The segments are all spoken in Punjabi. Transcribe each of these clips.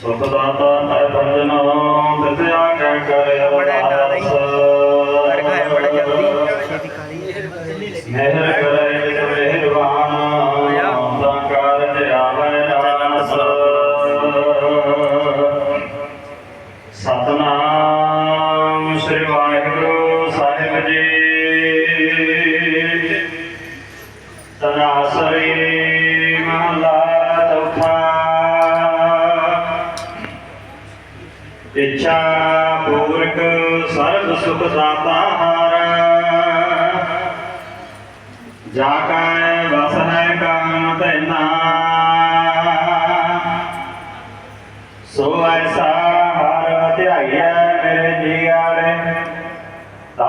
ਸੁਖ ਦਾਤਾ ਤੈ ਭਜਨ ਤਿਸ ਆਗੇ ਕਰਿ ਬੜਾ ਨਾਲ ਹੀ ਅਰਦਾਸ। ਅਰਗਾਇਆ ਬੜਾ ਜਲਦੀ। ਛੇਤੀ ਕਾਲੀ ਮਿਹਰ ਕਰੇ ਮਿਹਰਬਾਨ ਤਾਂ ਕਾਰਜ ਆਵੈ ਨਾਸ ਸਤਨਾਮ ਸ੍ਰੀ ਵਾਹਿਗੁਰੂ ਸਾਹਿਬ ਜੀ। ਤਨਾਸਰੀ ਇੱਛਾ ਪੂਰਕ ਸਰਬ ਸੁਖ ਦਾਤਾ ਹਰ ਜਾ ਕੈ ਵਸ ਹੈ ਕਾਮ ਤੈਨਾ ਸੋ ਐਸਾ ਹਰ ਧਿਆਈਐ ਮੇਰੇ ਜੀਆਲੇ ਤਾ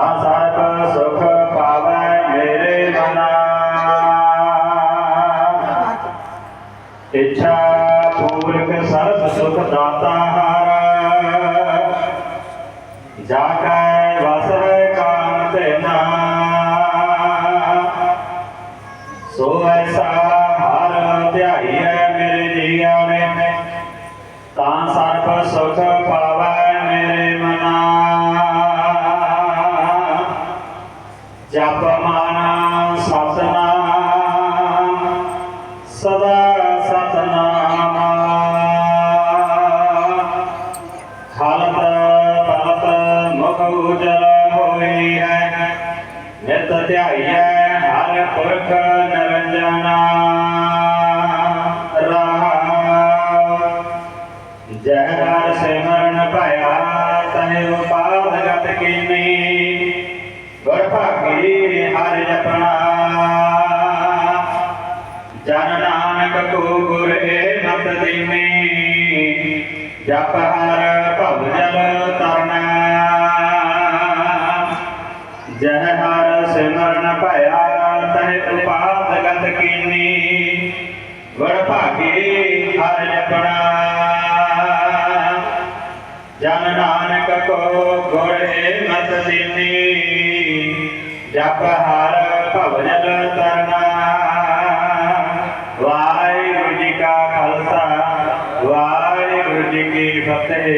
ਜਾ ਕੈ ਵਸ ਹੈ ਕਾਮ ਤੈਨਾ ਸੋ ਐਸਾ ਹਰ ਧਿਆਈਐ ਮੇਰੇ ਜੀਆਂ ਨੇ ਤਾਂ ਸਰਬ ਸੁਖ ਪਾਵੈ ਮੇਰੇ ਨਿਤ ਧਿਆਈਐ ਹਰ ਪੁਰਖ ਨਿਰੰਜਨਾ। ਜਹ ਹਰ ਸਿਮਰਨ ਭਇਆ ਤਹਿ ਉਪਾਦ ਗਤ ਕੀਨੀ ਗੁਰ ਭਾਗੀ ਹਰਿ ਜਪਣਾ। ਜਨ ਨਾਨਕ ਕੋ ਗੁਰ ਏ ਮਤ ਦੀਨੀ ਜਪ ਹਰ ਭਵ ਜਲ ਭਾਗੇ ਹਰ ਜਪਣਾ। ਜਨ ਨਾਨਕ ਕੋ ਗੁਰ ਮਤ ਦਿਨੀ, ਜਪ ਹਰ ਭਵਨ ਤਰਨਾ ਵਾਹਿਗੁਰੂ ਜੀ ਕਾ ਖਾਲਸਾ, ਵਾਹਿਗੁਰੂ ਜੀ ਕੀ ਫਤਿਹ।